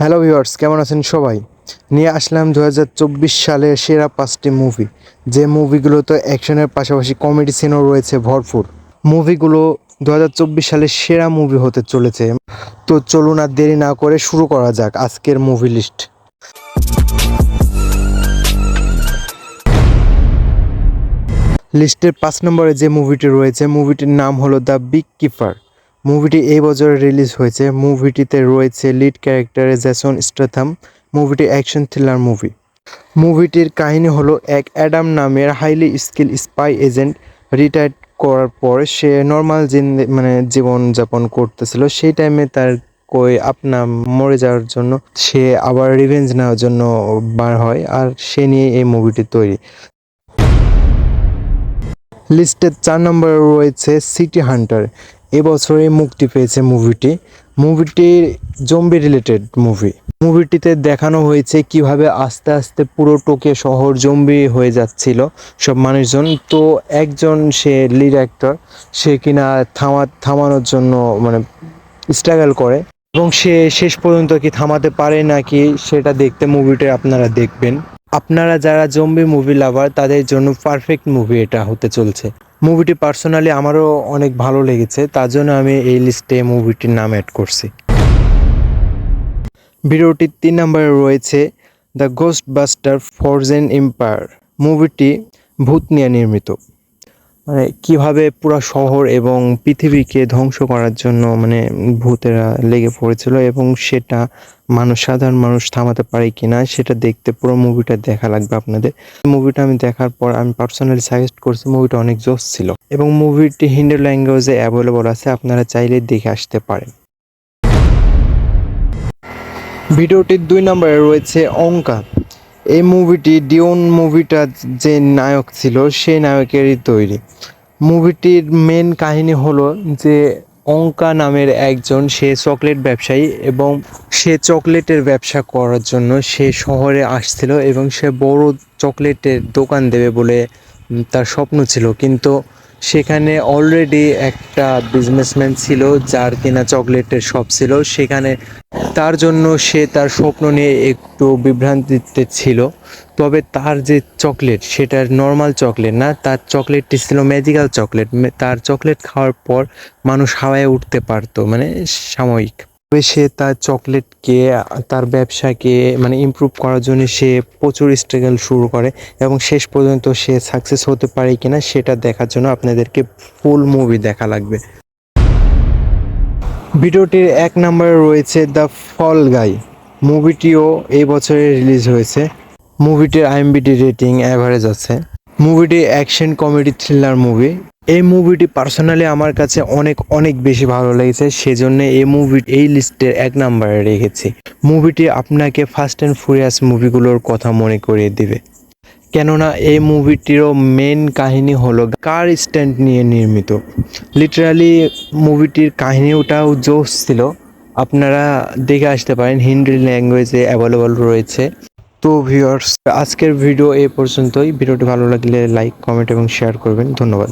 Hello viewers কেমন আছেন সবাই? নিয়ে আসলাম দু সালের সেরা পাঁচটি মুভি যে মুভিগুলোতে অ্যাকশনের পাশাপাশি কমেডি সিনও রয়েছে ভরপুর। মুভিগুলো দু সালের সেরা মুভি হতে চলেছে। তো চলুন আর দেরি না করে শুরু করা যাক আজকের মুভি লিস্ট লিস্টের পাঁচ নম্বরে যে মুভিটি রয়েছে মুভিটির নাম হলো দ্য বিগ কিপার মুভিটি এই বছরে রিলিজ হয়েছে। মুভিটিতে রয়েছে লিড ক্যারেক্টারে জ্যাসন স্ট্যাথাম মুভিটি অ্যাকশন থ্রিলার মুভি মুভিটির কাহিনী হলো, এক অ্যাডাম নামের highly skill spy agent retired করার পর সে নর্মাল মানে জীবনযাপন করতেছিল। সেই টাইমে তার কই আপনা মরে যাওয়ার জন্য সে আবার রিভেঞ্জ নেওয়ার জন্য বার হয় আর সে নিয়ে এই মুভিটি তৈরি। লিস্টের চার নম্বরে রয়েছে সিটি হান্টার এবছরে মুক্তি পেয়েছে মুভিটি। মুভিটির জম্বি রিলেটেড মুভি মুভিটিতে দেখানো হয়েছে কীভাবে আস্তে আস্তে পুরো টোকে শহর জম্বি হয়ে যাচ্ছিল সব মানুষজন। তো একজন সে লিড অ্যাক্টর সে কিনা থামা থামানোর জন্য মানে স্ট্রাগল করে। এবং সে শেষ পর্যন্ত কি থামাতে পারে নাকি সেটা দেখতে মুভিটা আপনারা দেখবেন। আপনারা যারা জম্বি মুভি লাভার তাদের জন্য পারফেক্ট মুভি এটা হতে চলছে। মুভিটি পার্সোনালি আমারও অনেক ভালো লেগেছে, তার জন্য আমি এই লিস্টে মুভিটির নাম অ্যাড করছি। ভিডিওটির তিন নম্বরে রয়েছে the ghost buster frozen empire মুভিটি ভূত নিয়ে নির্মিত। মানে কীভাবে পুরো শহর এবং পৃথিবীকে ধ্বংস করার জন্য মানে ভূতেরা লেগে পড়েছিল এবং সেটা মানুষ, সাধারণ মানুষ থামাতে পারে কিনা সেটা দেখতে পুরো মুভিটা দেখা লাগবে আপনাদের। মুভিটা আমি দেখার পর আমি পার্সোনালি সাজেস্ট করছি মুভিটা অনেক জোস ছিল এবং মুভিটি হিন্দি ল্যাঙ্গুয়েজে অ্যাভেলেবল আছে, আপনারা চাইলে দেখে আসতে পারেন। ভিডিওটির দুই নম্বরে রয়েছে অঙ্কা। এই মুভিটি ডিওন মুভিটা যে নায়ক ছিল, সেই নায়কেরই তৈরি। মুভিটির মেন কাহিনী হলো যে, অঙ্কা নামের একজন, সে চকলেট ব্যবসায়ী এবং সে চকলেটের ব্যবসা করার জন্য সে শহরে আসছিল এবং সে বড় চকলেটের দোকান দেবে বলে তার স্বপ্ন ছিল। কিন্তু সেখানে অলরেডি একটা বিজনেসম্যান ছিল, যার কিনা চকলেটের শপ ছিল। সেখানে তার জন্য সে তার স্বপ্ন নিয়ে একটু বিভ্রান্তিতে ছিল। তবে তার যে চকলেট সেটার নর্মাল চকলেট না, তার চকলেটটি ছিল ম্যাজিক্যাল চকলেট। তার চকলেট খাওয়ার পর মানুষ হাওয়ায় উঠতে পারতো মানে সাময়িক। তবে সে তার চকলেটকে, তার ব্যবসাকে মানে ইমপ্রুভ করার জন্য সে প্রচুর স্ট্রাগল শুরু করে এবং শেষ পর্যন্ত সে সাকসেস হতে পারে কিনা সেটা দেখার জন্য আপনাদেরকে ফুল মুভি দেখা লাগবে। ভিডিওটির এক নম্বরে রয়েছে দ্য ফল গাই মুভিটিও এই বছরে রিলিজ হয়েছে। মুভিটির আইএমবিডি রেটিং অ্যাভারেজ আছে। মুভিটি অ্যাকশন কমেডি থ্রিলার মুভি এই মুভিটি পার্সোনালি আমার কাছে অনেক অনেক বেশি ভালো লেগেছে, সেজন্য এই মুভি এই লিস্টের এক নম্বরে রেখেছি। মুভিটি আপনাকে ফার্স্ট অ্যান্ড ফুরিয়াস মুভিগুলোর কথা মনে করিয়ে দিবে। কেননা এই মুভিটিরও মেন কাহিনী হলো কার স্ট্যান্ড নিয়ে নির্মিত। লিটারালি মুভিটির কাহিনীটাও জোস ছিল। আপনারা দেখে আসতে পারেন, হিন্দি ল্যাঙ্গুয়েজে অ্যাভেলেবল রয়েছে। তো ভিউয়ার্স আজকের ভিডিও এ পর্যন্তই। ভিডিওটি ভালো লাগলে লাইক কমেন্ট এবং শেয়ার করবেন। ধন্যবাদ।